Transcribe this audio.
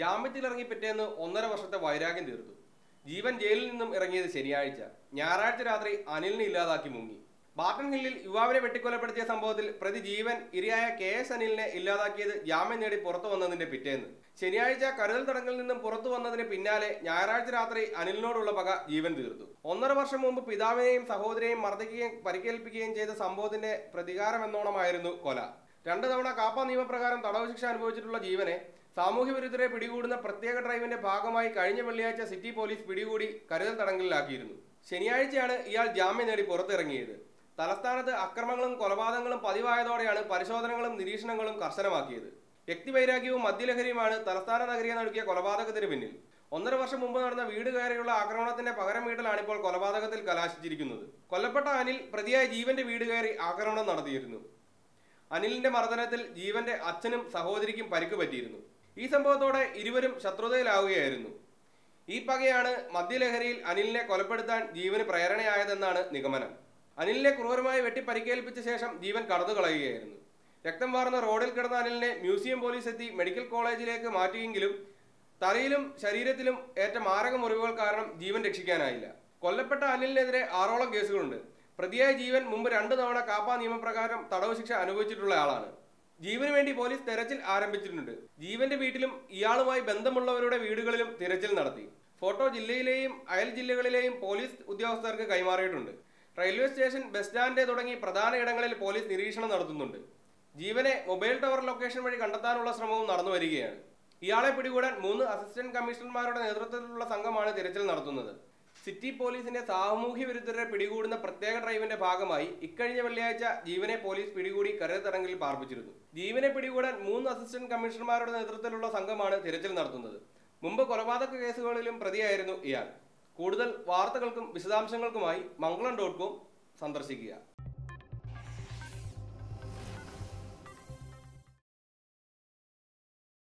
ജാമ്യത്തിലിറങ്ങി പിറ്റേന്ന് ഒന്നര വർഷത്തെ വൈരാഗ്യം തീർത്തു ജീവൻ ജയിലിൽ നിന്നും ഇറങ്ങിയത് ശനിയാഴ്ച. ഞായറാഴ്ച രാത്രി അനിലിനെ ഇല്ലാതാക്കി മുങ്ങി. ബാട്ടൺ ഹില്ലിൽ യുവാവിനെ വെട്ടിക്കൊലപ്പെടുത്തിയ സംഭവത്തിൽ പ്രതി ജീവൻ ഇരയായ കെ എസ് അനിലിനെ ഇല്ലാതാക്കിയത് ജാമ്യം നേടി പുറത്തു വന്നതിന്റെ പിറ്റേന്ന്. ശനിയാഴ്ച കരുതൽ തടങ്കിൽ നിന്നും പുറത്തു വന്നതിന് പിന്നാലെ ഞായറാഴ്ച രാത്രി അനിലിനോടുള്ള പക ജീവൻ തീർത്തു ഒന്നര വർഷം മുമ്പ് പിതാവിനെയും സഹോദരിയെയും മർദ്ദിക്കുകയും പരിക്കേൽപ്പിക്കുകയും ചെയ്ത സംഭവത്തിന്റെ പ്രതികാരമെന്നോണമായിരുന്നു കൊല. രണ്ടു തവണ കാപ്പ നിയമപ്രകാരം തടവ് ശിക്ഷ അനുഭവിച്ചിട്ടുള്ള ജീവനെ സാമൂഹ്യ വിരുദ്ധരെ പിടികൂടുന്ന പ്രത്യേക ഡ്രൈവിന്റെ ഭാഗമായി കഴിഞ്ഞ വെള്ളിയാഴ്ച സിറ്റി പോലീസ് പിടികൂടി കരുതൽ തടങ്കലിലാക്കിയിരുന്നു. ശനിയാഴ്ചയാണ് ഇയാൾ ജാമ്യം നേടി പുറത്തിറങ്ങിയത്. തലസ്ഥാനത്ത് അക്രമങ്ങളും കൊലപാതകങ്ങളും പതിവായതോടെയാണ് പരിശോധനകളും നിരീക്ഷണങ്ങളും കർശനമാക്കിയത്. വ്യക്തിവൈരാഗ്യവും മദ്യലഹരിയുമാണ് തലസ്ഥാന നഗരിയെ നടുക്കിയ കൊലപാതകത്തിന് പിന്നിൽ. ഒന്നര വർഷം മുമ്പ് നടന്ന വീട് കയറിയുള്ള ആക്രമണത്തിന്റെ പകരം വീട്ടിലാണ് ഇപ്പോൾ കൊലപാതകത്തിൽ കലാശിച്ചിരിക്കുന്നത്. കൊല്ലപ്പെട്ട അനിൽ പ്രതിയായ ജീവന്റെ വീട് കയറി ആക്രമണം നടത്തിയിരുന്നു. അനിലിന്റെ മർദ്ദനത്തിൽ ജീവന്റെ അച്ഛനും സഹോദരിക്കും പരിക്ക് പറ്റിയിരുന്നു. ഈ സംഭവത്തോടെ ഇരുവരും ശത്രുതയിലാവുകയായിരുന്നു. ഈ പകയാണ് മദ്യലഹരിയിൽ അനിലിനെ കൊലപ്പെടുത്താൻ ജീവന് പ്രേരണയായതെന്നാണ് നിഗമനം. അനിലിനെ ക്രൂരമായി വെട്ടി പരിക്കേൽപ്പിച്ച ശേഷം ജീവൻ കടന്നു കളയുകയായിരുന്നു രക്തം വാർന്ന റോഡിൽ കിടന്ന അനിലിനെ മ്യൂസിയം പോലീസ് എത്തി മെഡിക്കൽ കോളേജിലേക്ക് മാറ്റിയെങ്കിലും തലയിലും ശരീരത്തിലും ഏറ്റ മാരക മുറിവുകൾ കാരണം ജീവൻ രക്ഷിക്കാനായില്ല. കൊല്ലപ്പെട്ട അനിലിനെതിരെ ആറോളം കേസുകളുണ്ട്. പ്രതിയായ ജീവൻ മുമ്പ് രണ്ട് തവണ കാപ്പ നിയമപ്രകാരം തടവ് ശിക്ഷ അനുഭവിച്ചിട്ടുള്ള ആളാണ്. ജീവന് വേണ്ടി പോലീസ് തെരച്ചിൽ ആരംഭിച്ചിട്ടുണ്ട്. ജീവന്റെ വീട്ടിലും ഇയാളുമായി ബന്ധമുള്ളവരുടെ വീടുകളിലും തിരച്ചിൽ നടത്തി. ഫോട്ടോ ജില്ലയിലെയും അയൽ ജില്ലകളിലെയും പോലീസ് ഉദ്യോഗസ്ഥർക്ക് കൈമാറിയിട്ടുണ്ട്. റെയിൽവേ സ്റ്റേഷൻ ബസ് സ്റ്റാൻഡ് തുടങ്ങി പ്രധാന ഇടങ്ങളിൽ പോലീസ് നിരീക്ഷണം നടത്തുന്നുണ്ട്. ജീവനെ മൊബൈൽ ടവർ ലൊക്കേഷൻ വഴി കണ്ടെത്താനുള്ള ശ്രമവും നടന്നു വരികയാണ്. ഇയാളെ പിടികൂടാൻ മൂന്ന് അസിസ്റ്റന്റ് കമ്മീഷണർമാരുടെ നേതൃത്വത്തിലുള്ള സംഘമാണ് തിരച്ചിൽ നടത്തുന്നത്. സിറ്റി പോലീസിന്റെ സാമൂഹ്യ വിരുദ്ധരെ പിടികൂടുന്ന പ്രത്യേക ഡ്രൈവിന്റെ ഭാഗമായി ഇക്കഴിഞ്ഞ വെള്ളിയാഴ്ച ജീവനെ പോലീസ് പിടികൂടി കരുതടങ്കിൽ പാർപ്പിച്ചിരുന്നു. ജീവനെ പിടികൂടാൻ മൂന്ന് അസിസ്റ്റന്റ് കമ്മീഷണർമാരുടെ നേതൃത്വത്തിലുള്ള സംഘമാണ് തിരച്ചിൽ നടത്തുന്നത്. മുമ്പ് കൊലപാതക കേസുകളിലും പ്രതിയായിരുന്നു ഇയാൾ. കൂടുതൽ വാർത്തകൾക്കും വിശദാംശങ്ങൾക്കുമായി മംഗളം ഡോട്ട് കോം സന്ദർശിക്കുക.